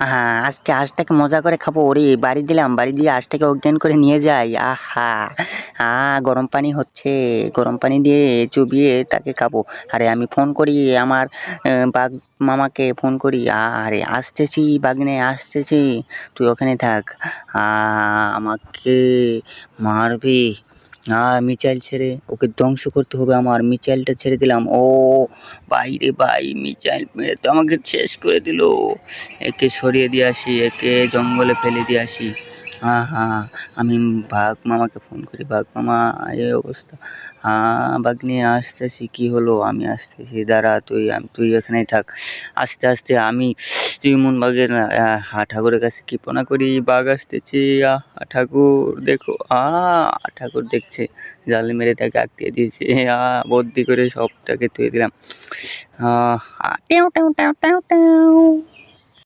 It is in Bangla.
হ্যাঁ আজকে আজটাকে মজা করে খাব ওরে। বাড়ি দিলাম, বাড়ি দিয়ে আজটাকে অজ্ঞান করে নিয়ে যাই। আহা আ গরম পানি হচ্ছে। গরম পানি দিয়ে চুবিয়ে তাকে খাব। আরে আমি ফোন করি আমার বাঘ মামাকে ফোন করি। আরে আসতেছি বাগনে আসতেছি। তুই ওখানে থাক। আ আমাকে মারবি। মিচাইল ছেড়ে, ওকে ধ্বংস করতে হবে আমার। মিচাইলটা ছেড়ে দিলাম। ও, ভাই রে ভাই, মিচাইল মেরে তো আমাকে শেষ করে দিল। একে সরিয়ে দিয়ে আসি, একে জঙ্গলে ফেলে দিয়ে আসি। হ্যাঁ হ্যাঁ আমি বাঘ মামাকে ফোন করি। বাঘ মামা এই অবস্থা। হ্যাঁ বাঘ নিয়ে আসতেছি কী হলো? আমি আসতেছি দাঁড়া তুই আমি তুই এখানেই থাক। আস্তে আস্তে আমি চুইমুন বাঘের আহ, ঠাকুরের কাছে কৃপনা করি। বাঘ আসতেছি আহ ঠাকুর দেখো আ ঠাকুর দেখছে জাল মেরে তাকে আটকে দিয়েছে। আ বদ্যি করে সবটাকে থুয়ে দিলাম। আ, টেউ টেউ টেউ টেউ টেউ